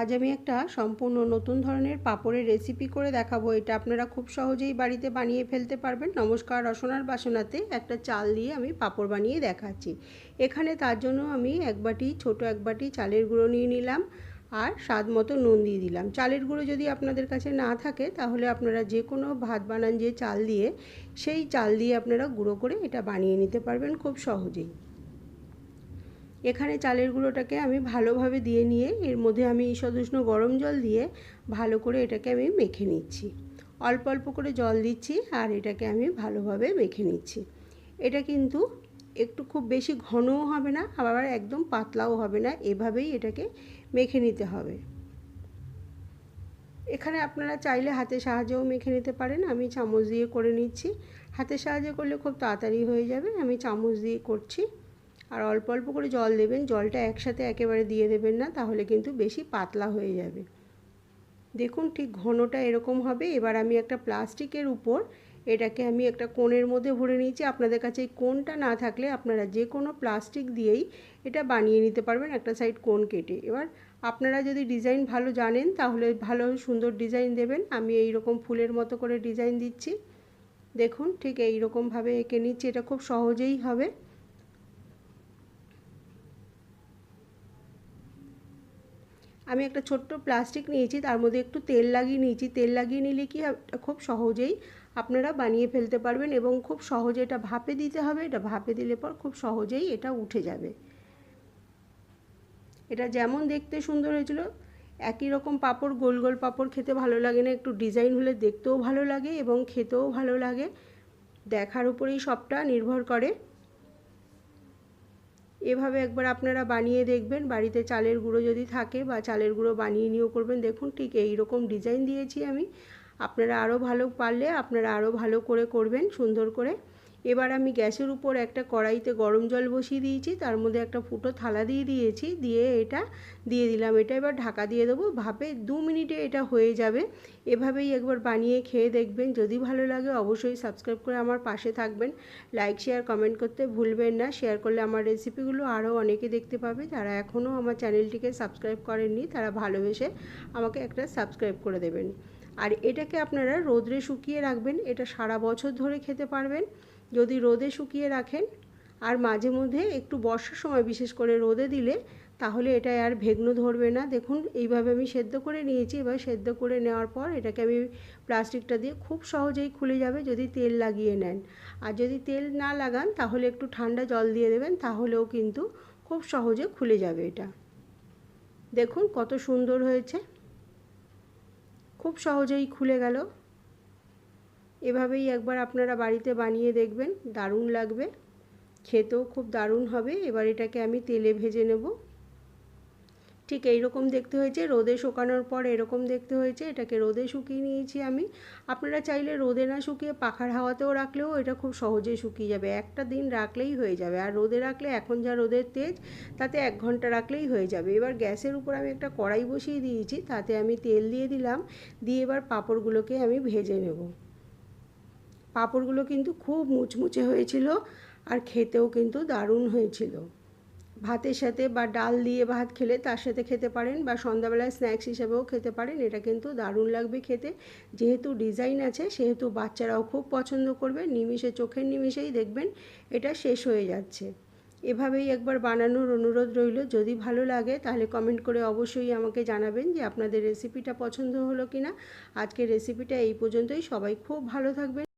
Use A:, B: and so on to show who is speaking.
A: আজ আমি একটা সম্পূর্ণ নতুন ধরনের পাঁপড়ের রেসিপি করে দেখাবো। এটা আপনারা খুব সহজেই বাড়িতে বানিয়ে ফেলতে পারবেন। নমস্কার রসনার বাসনাতে একটা চাল দিয়ে আমি পাঁপড় বানিয়ে দেখাচ্ছি। এখানে তার জন্য আমি এক বাটি, ছোটো এক বাটি চালের গুঁড়ো নিয়ে নিলাম আর স্বাদ মতো নুন দিয়ে দিলাম। চালের গুঁড়ো যদি আপনাদের কাছে না থাকে, তাহলে আপনারা যে কোনো ভাত বানান যে চাল দিয়ে, সেই চাল দিয়ে আপনারা গুঁড়ো করে এটা বানিয়ে নিতে পারবেন খুব সহজেই। এখানে চালের গুঁড়োটাকে আমি ভালোভাবে দিয়ে নিয়ে, এর মধ্যে আমি ঈষদুষ্ণ গরম জল দিয়ে ভালো করে এটাকে আমি মেখে নিচ্ছি। অল্প অল্প করে জল দিচ্ছি আর এটাকে আমি ভালোভাবে মেখে নিচ্ছি। এটা কিন্তু একটু খুব বেশি ঘনও হবে না, আবার একদম পাতলাও হবে না, এভাবেই এটাকে মেখে নিতে হবে। এখানে আপনারা চাইলে হাতে সাহায্যেও মেখে নিতে পারেন, আমি চামচ দিয়ে করে নিচ্ছি। হাতে সাহায্যে করলে খুব তাড়াতাড়ি হয়ে যাবে, আমি চামচ দিয়ে করছি। আর অল্প অল্প করে জল দেবেন, জলটা একসাথে একেবারে দিয়ে দেবেন না, তাহলে কিন্তু বেশি পাতলা হয়ে যাবে। দেখুন ঠিক ঘনটা এরকম হবে। এবার আমি একটা প্লাস্টিকের উপর এটাকে আমি একটা কোণের মধ্যে ভরে নিয়েছি। আপনাদের কাছে এই কোণটা না থাকলে আপনারা যে কোনো প্লাস্টিক দিয়েই এটা বানিয়ে নিতে পারবেন একটা সাইড কোণ কেটে। এবার আপনারা যদি ডিজাইন ভালো জানেন, তাহলে ভালো সুন্দর ডিজাইন দেবেন। আমি এই রকম ফুলের মতো করে ডিজাইন দিচ্ছি। দেখুন ঠিক এই রকমভাবে এঁকে নিচ্ছি। এটা খুব সহজেই হবে। আমি একটা ছোট্ট প্লাস্টিক নিয়েছি, তার মধ্যে একটু তেল লাগিয়ে নিয়েছি। তেল লাগিয়ে নিলে কি খুব সহজেই আপনারা বানিয়ে ফেলতে পারবেন এবং খুব সহজে এটা ভাপে দিতে হবে। এটা ভাপে দিলে পর খুব সহজেই এটা উঠে যাবে। এটা যেমন দেখতে সুন্দর হয়েছিল, একই রকম পাপড়, গোল গোল পাপড় খেতে ভালো লাগে না। একটু ডিজাইন হলে দেখতেও ভালো লাগে এবং খেতেও ভালো লাগে। দেখার উপরেই সবটা নির্ভর করে। এভাবে একবার আপনারা বানিয়ে দেখবেন। বাড়িতে চালের গুঁড়ো যদি থাকে বা চালের গুঁড়ো বানিয়ে নিয়েও করবেন। দেখুন ঠিক এই রকম ডিজাইন দিয়েছি আমি। আপনারা আরও ভালো পারলে আপনারা আরও ভালো করে করবেন সুন্দর করে। এবার আমি গ্যাসের উপর একটা কড়াইতে গরম জল বসিয়ে দিয়েছি, তার মধ্যে একটা ফুটো থালা দিয়ে দিয়েছি, দিয়ে এটা দিয়ে দিলাম। এটা এবার ঢাকা দিয়ে দেবো, ভাপে দু মিনিটে এটা হয়ে যাবে। এভাবেই একবার বানিয়ে খেয়ে দেখবেন, যদি ভালো লাগে অবশ্যই সাবস্ক্রাইব করে আমার পাশে থাকবেন। লাইক শেয়ার কমেন্ট করতে ভুলবেন না। শেয়ার করলে আমার রেসিপিগুলো আরও অনেকে দেখতে পাবে। যারা এখনও আমার চ্যানেলটিকে সাবস্ক্রাইব করেননি, তারা ভালোবেসে আমাকে একটা সাবস্ক্রাইব করে দেবেন। আর এটাকে আপনারা রোদ্রে শুকিয়ে রাখবেন, এটা সারা বছর ধরে খেতে পারবেন। যদি রোদে শুকিয়ে রাখেন, আর মাঝে মধ্যে একটু বর্ষার সময় বিশেষ করে রোদে দিলে, তাহলে এটা আর ভেগ্ন ধরবে না। দেখুন, এইভাবে আমি সেদ্ধ করে নিয়েছি। এবার সেদ্ধ করে নেওয়ার পর এটাকে আমি প্লাস্টিকটা দিয়ে খুব সহজেই খুলে যাবে যদি তেল লাগিয়ে নেন। আর যদি তেল না লাগান, তাহলে একটু ঠান্ডা জল দিয়ে দেবেন, তাহলেও কিন্তু খুব সহজে খুলে যাবে এটা। দেখুন কত সুন্দর হয়েছে। খুব সহজেই খুলে গেল। এভাবেই একবার আপনারা বাড়িতে বানিয়ে দেখবেন, দারুণ লাগবে। খেতেও খুব দারুণ হবে। এবার এটাকে আমি তেলে ভেজে নেব। ঠিক এইরকম দেখতে হয়েছে। রোদে শুকানোর পর এরকম দেখতে হয়েছে। এটাকে রোদে শুকিয়ে নিয়েছি আমি। আপনারা চাইলে রোদে না শুকিয়ে পাখার হাওয়াতেও রাখলেও এটা খুব সহজে শুকিয়ে যাবে। একটা দিন রাখলেই হয়ে যাবে। আর রোদে রাখলে এখন যা রোদের তেজ, তাতে এক ঘণ্টা রাখলেই হয়ে যাবে। এবার গ্যাসের উপর আমি একটা কড়াই বসিয়ে দিয়েছি। তাতে আমি তেল দিয়ে দিলাম। দিয়ে এবার পাঁপড়গুলোকে আমি ভেজে নেব। পাঁপড়গুলো কিন্তু খুব মুচমুচে হয়েছিল আর খেতেও কিন্তু দারুণ হয়েছিল। ভাতের সাথে বা ডাল দিয়ে ভাত খেলে তার সাথে খেতে পারেন বা সন্ধ্যাবেলায় স্ন্যাক্স হিসেবেও খেতে পারেন, এটা কিন্তু দারুণ লাগবে খেতে। যেহেতু ডিজাইন আছে, সেহেতু বাচ্চারাও খুব পছন্দ করবে, নিমিষে, চোখের নিমিষেই দেখবেন এটা শেষ হয়ে যাচ্ছে। এভাবেই একবার বানানোর অনুরোধ রইল, যদি ভালো লাগে তাহলে কমেন্ট করে অবশ্যই আমাকে জানাবেন যে আপনাদের রেসিপিটা পছন্দ হলো কি না আজকের রেসিপিটা এই পর্যন্তই, সবাই খুব ভালো থাকবেন।